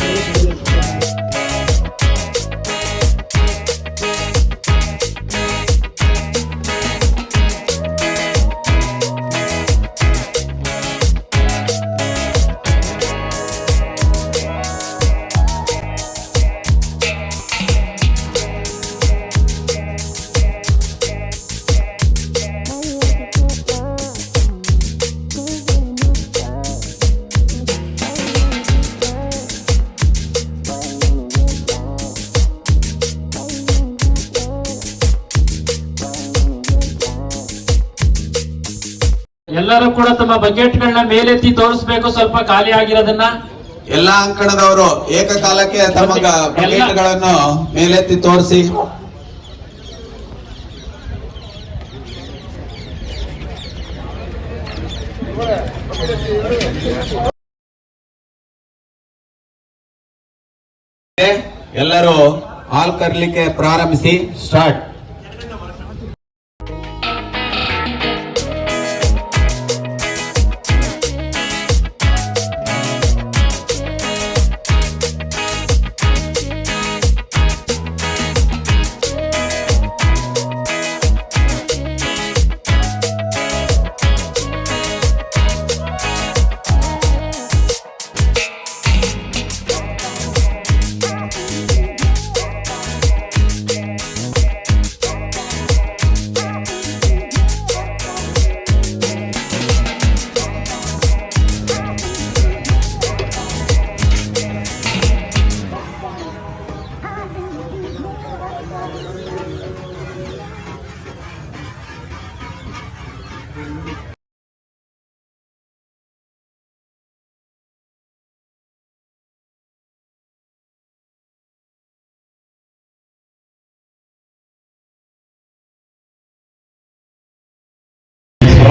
you. ಎಲ್ಲರೂ ಕೂಡ ತಮ್ಮ ಬಕೆಟ್ ಗಳನ್ನ ಮೇಲೆತ್ತಿ ತೋರಿಸಬೇಕು ಸ್ವಲ್ಪ ಖಾಲಿ ಆಗಿರೋದನ್ನ. ಎಲ್ಲಾ ಅಂಕಣದವರು ಏಕಕಾಲಕ್ಕೆ ತಮ್ಮ ಬಜೆಟ್ಗಳನ್ನು ಮೇಲೆತ್ತಿ ತೋರಿಸಿ. ಎಲ್ಲರೂ ಹಾಲ್ ಕರ್ಲಿಕ್ಕೆ ಪ್ರಾರಂಭಿಸಿ ಸ್ಟಾರ್ಟ್.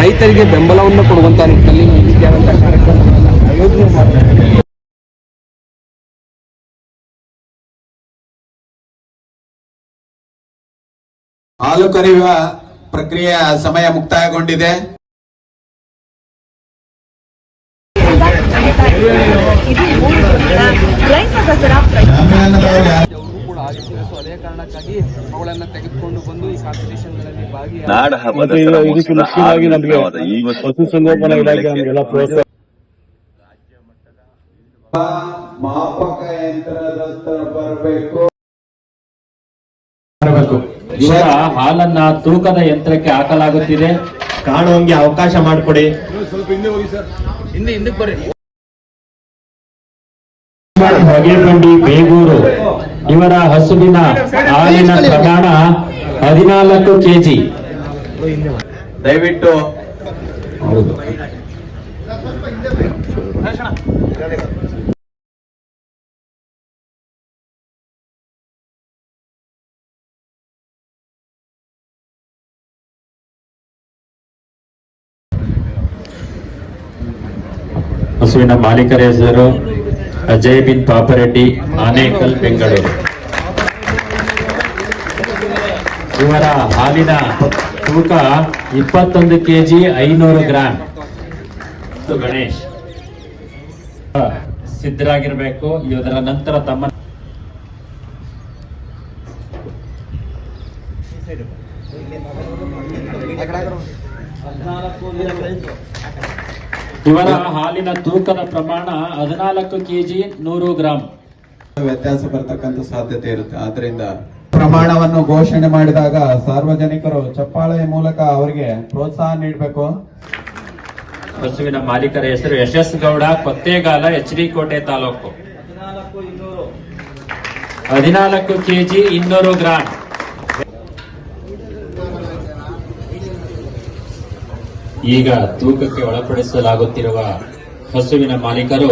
ರೈತರಿಗೆ ಬೆಂಬಲವನ್ನು ಕೊಡುವಂತ ನಿಟ್ಟಿನಲ್ಲಿ ಈ ರೀತಿಯಾದಂತಹ ಕಾರ್ಯಕ್ರಮಗಳನ್ನು ಆಯೋಜನೆ ಮಾಡಲಾಗಿದೆ ಹಾಲು ಕರೆಯುವ ಪ್ರಕ್ರಿಯೆ ಸಮಯ ಮುಕ್ತಾಯಗೊಂಡಿದೆ. ರೈತ ಸೊ ಅದೇ ಕಾರಣಕ್ಕಾಗಿ ಅವುಗಳನ್ನ ತೆಗೆದುಕೊಂಡು ಬಂದು ಈ ಕಾಂಪಿಟೇಷನ್ಗಳಲ್ಲಿ ಭಾಗಿಯಾಗಿ ಮಾಪಕ ಯಂತ್ರದ ಬರಬೇಕು. ಇವರ ಹಾಲನ್ನ ತೂಕದ ಯಂತ್ರಕ್ಕೆ ಹಾಕಲಾಗುತ್ತಿದೆ. ಕಾಣುವಂಗೆ ಅವಕಾಶ ಮಾಡಿಕೊಡಿ. ಹೊಗೆಬಂಡಿ ಬೇಗೂರು ಇವರ ಹಸುವಿನ ಹಾಲಿನ ಪ್ರಮಾಣ ಹದಿನಾಲ್ಕು ಕೆಜಿ. ದಯವಿಟ್ಟು ಹಸುವಿನ ಮಾಲೀಕರ ಹೆಸರು ಅಜಯ್ ಬಿನ್ ಪಾಪರೆಡ್ಡಿ, ಆನೇಕಲ್, ಬೆಂಗಳೂರು. ಇವರ ಹಾಲಿನ ತೂಕ ಇಪ್ಪತ್ತೊಂದು ಕೆಜಿ ಐನೂರು ಗ್ರಾಂ. ಮತ್ತು ಗಣೇಶ್. ಸಿದ್ಧರಾಗಿರ್ಬೇಕು ಇದರ ನಂತರ ತಮ್ಮ ಇವರ ಹಾಲಿನ ತೂಕದ ಪ್ರಮಾಣ ಹದಿನಾಲ್ಕು ಕೆಜಿ ನೂರು ಗ್ರಾಂ. ವ್ಯತ್ಯಾಸ ಬರ್ತಕ್ಕಂಥ ಸಾಧ್ಯತೆ ಇರುತ್ತೆ. ಆದ್ರಿಂದ ಪ್ರಮಾಣವನ್ನು ಘೋಷಣೆ ಮಾಡಿದಾಗ ಸಾರ್ವಜನಿಕರು ಚಪ್ಪಾಳೆ ಮೂಲಕ ಅವರಿಗೆ ಪ್ರೋತ್ಸಾಹ ನೀಡಬೇಕು. ಹಸುವಿನ ಮಾಲೀಕರ ಹೆಸರು ಯಶಸ್ ಗೌಡ ಕೊತ್ತೇಗಾಲ ಎಚ್ ಡಿ ಕೋಟೆ ತಾಲೂಕು ಹದಿನಾಲ್ಕು ಕೆಜಿ ಇನ್ನೂರು ಗ್ರಾಂ. ಈಗ ತೂಕಕ್ಕೆ ಒಳಪಡಿಸಲಾಗುತ್ತಿರುವ ಹಸುವಿನ ಮಾಲೀಕರು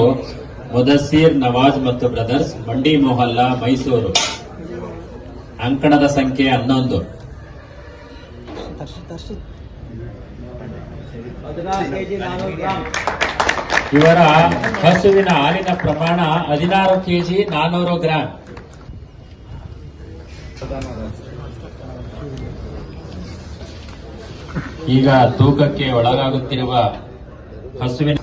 ಮುದಸ್ಸೀರ್ ನವಾಜ್ ಮತ್ತು ಬ್ರದರ್ಸ್ ಮಂಡಿ ಮೊಹಲ್ಲಾ ಮೈಸೂರು. ಅಂಕಣದ ಸಂಖ್ಯೆ ಹನ್ನೊಂದು. ಇವರ ಹಸುವಿನ ಹಾಲಿನ ಪ್ರಮಾಣ ಹದಿನಾರು ಕೆಜಿ ನಾನೂರು ಗ್ರಾಂ. ಈಗ ತೂಕಕ್ಕೆ ಒಳಗಾಗುತ್ತಿರುವ ಹಸುವಿನ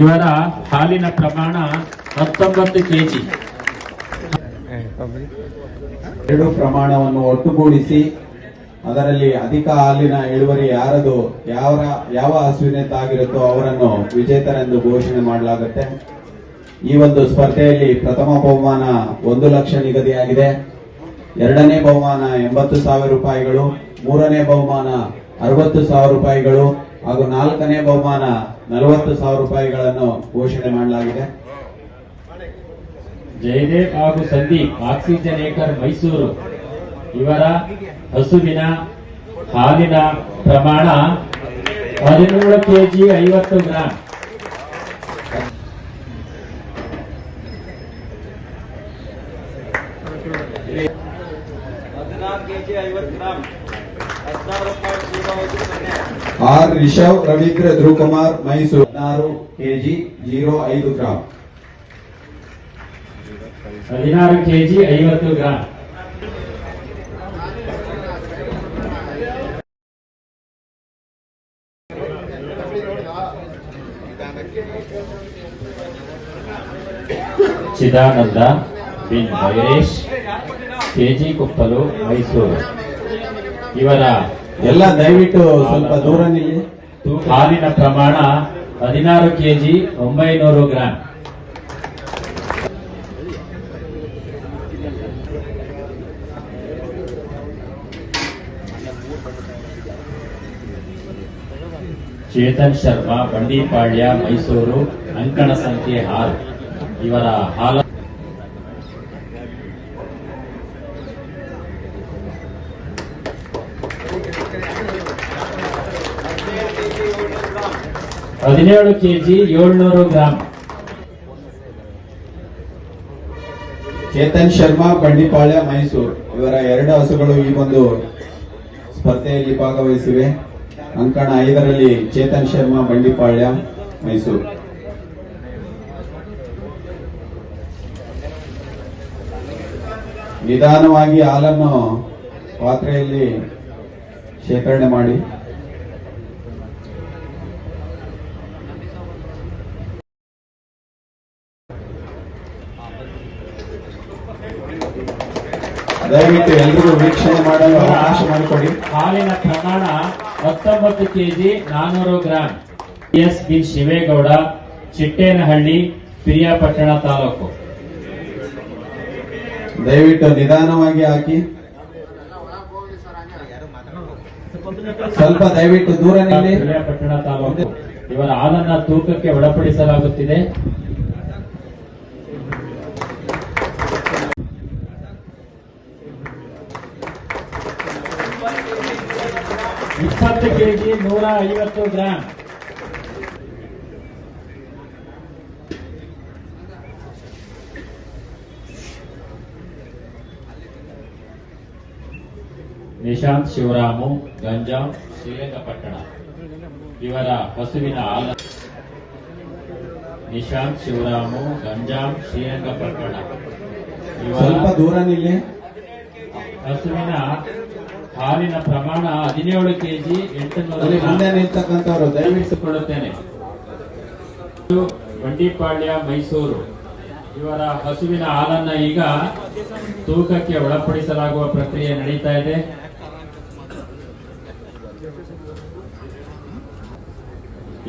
ಇವರ ಹಾಲಿನ ಪ್ರಮಾಣ ಹತ್ತೊಂಬತ್ತು ಕೆಜಿ. ಎರಡು ಪ್ರಮಾಣವನ್ನು ಒಟ್ಟುಗೂಡಿಸಿ ಅದರಲ್ಲಿ ಅಧಿಕ ಹಾಲಿನ ಇಳುವರಿ ಯಾರದು ಯಾವ ಯಾವ ಹಸುವಿನದ್ದಾಗಿರುತ್ತೋ ಅವರನ್ನು ವಿಜೇತರೆಂದು ಘೋಷಣೆ ಮಾಡಲಾಗುತ್ತೆ. ಈ ಒಂದು ಸ್ಪರ್ಧೆಯಲ್ಲಿ ಪ್ರಥಮ ಬಹುಮಾನ ಒಂದು ಲಕ್ಷ ನಿಗದಿಯಾಗಿದೆ. ಎರಡನೇ ಬಹುಮಾನ ಎಂಬತ್ತು ಸಾವಿರ ರೂಪಾಯಿಗಳು, ಮೂರನೇ ಬಹುಮಾನ ಅರವತ್ತು ಸಾವಿರ ರೂಪಾಯಿಗಳು, ಹಾಗೂ ನಾಲ್ಕನೇ ಬಹುಮಾನ ನಲವತ್ತು ಸಾವಿರ ರೂಪಾಯಿಗಳನ್ನು ಘೋಷಣೆ ಮಾಡಲಾಗಿದೆ. ಜಯದೇವ್ ಹಾಗೂ ಸಂದೀಪ್ ಆಕ್ಸಿಜನೇಕರ್ ಮೈಸೂರು. ಇವರ ಹಸುವಿನ ಹಾಲಿನ ಪ್ರಮಾಣ ಹದಿನೇಳು ಕೆಜಿ ಐವತ್ತು ಗ್ರಾಂ. ಆರ್ ರಿಷವ್ ರವೀಂದ್ರ ಧ್ರುವಕುಮಾರ್ ಮೈಸೂರು ಹದಿನಾರು ಕೆಜಿ ಜೀರೋ ಐದು ಗ್ರಾಂ ಹದಿನಾರು ಕೆಜಿ ಐವತ್ತು ಗ್ರಾಂ. ಚಿದಾನಂದ ಬಿನ್ ಮಹೇಶ್ ಕೆಜಿ ಕುಪ್ಪಲು ಮೈಸೂರು. ಇವರ ಎಲ್ಲ ದಯವಿಟ್ಟು ಸ್ವಲ್ಪ ದೂರ ನಿಲ್ಲಿ. ಹಾಲಿನ ಪ್ರಮಾಣ ಹದಿನಾರು ಕೆಜಿ ಒಂಬೈನೂರು ಗ್ರಾಂ. ಚೇತನ್ ಶರ್ಮಾ ಬಂಡೀಪಾಳ್ಯ ಮೈಸೂರು ಅಂಕಣ ಸಂಖ್ಯೆ ಆರು. ಇವರ ಹಾಲ ಹದಿನೇಳು ಕೆಜಿ ಏಳ್ನೂರು ಗ್ರಾಂ. ಚೇತನ್ ಶರ್ಮಾ, ಬಂಡಿಪಾಳ್ಯ, ಮೈಸೂರು. ಇವರ ಎರಡು ಹಸುಗಳು ಈ ಒಂದು ಸ್ಪರ್ಧೆಯಲ್ಲಿ ಭಾಗವಹಿಸಿವೆ. ಅಂಕಣ ಐದರಲ್ಲಿ ಚೇತನ್ ಶರ್ಮಾ, ಬಂಡಿಪಾಳ್ಯ, ಮೈಸೂರು. ನಿಧಾನವಾಗಿ ಹಾಲನ್ನು ಪಾತ್ರೆಯಲ್ಲಿ ಶೇಖರಣೆ ಮಾಡಿ. ದಯವಿಟ್ಟು ಎಲ್ಲರೂ ವೀಕ್ಷಣೆ ಮಾಡಲು ಅವಕಾಶ ಮಾಡಿಕೊಡಿ. ಹಾಲಿನ ಪ್ರಮಾಣ ಹತ್ತೊಂಬತ್ತು ಕೆಜಿ ನಾನೂರು gram. S B Shivegowda Chittenahalli Piriyapatna taluk. ದಯವಿಟ್ಟು ನಿಧಾನವಾಗಿ ಹಾಕಿ. ಸ್ವಲ್ಪ ದಯವಿಟ್ಟು ದೂರ ನಿಲ್ಲಿ. ಪಿರಿಯಾಪಟ್ಟಣ ತಾಲೂಕು. ಇವರ ಹಾಲನ್ನ ತೂಕಕ್ಕೆ ಒಳಪಡಿಸಲಾಗುತ್ತಿದೆ. ಕೆಜಿ ನೂರ ಐವತ್ತು ಗ್ರಾಂ. ನಿಶಾಂತ್ ಶಿವರಾಮು ಗಂಜಾಂ ಶ್ರೀರಂಗಪಟ್ಟಣ. ಇವರ ಹಸುವಿನ ಆಲ ನಿಶಾಂತ್ ಶಿವರಾಮು ಗಂಜಾಂ ಶ್ರೀರಂಗಪಟ್ಟಣ. ಸ್ವಲ್ಪ ಇವರ ದೂರ ನಿಲ್ಲಿ. ಹಸುವಿನ ಹಾಲಿನ ಪ್ರಮಾಣ ಹದಿನೇಳು ಕೆಜಿ ಜಿ ಎಂಟು ಗ್ರಾಂ. ಮುಂದೆ ನಿಲ್ತಕ್ಕಂಥವ್ರು ದಯವಿಡಿಸಿಕೊಳ್ಳುತ್ತೇನೆ ಬಂಡಿಪಾಳ್ಯ ಮೈಸೂರು. ಇವರ ಹಸುವಿನ ಹಾಲನ್ನ ಈಗ ತೂಕಕ್ಕೆ ಒಳಪಡಿಸಲಾಗುವ ಪ್ರಕ್ರಿಯೆ ನಡೀತಾ ಇದೆ.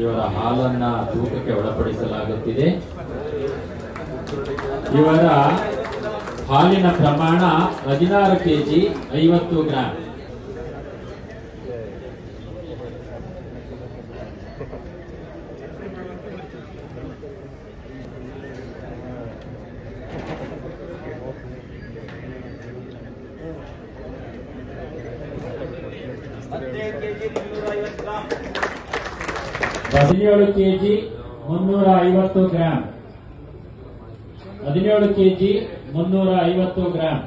ಇವರ ಹಾಲನ್ನ ತೂಕಕ್ಕೆ ಒಳಪಡಿಸಲಾಗುತ್ತಿದೆ. ಇವರ ಹಾಲಿನ ಪ್ರಮಾಣ ಹದಿನಾರು ಕೆಜಿ ಐವತ್ತು ಗ್ರಾಂ. ಹದಿನೇಳು ಕೆಜಿ ಮುನ್ನೂರ ಐವತ್ತು ಗ್ರಾಂ. ಹದಿನೇಳು ಕೆಜಿ ಮುನ್ನೂರ ಐವತ್ತು ಗ್ರಾಂ.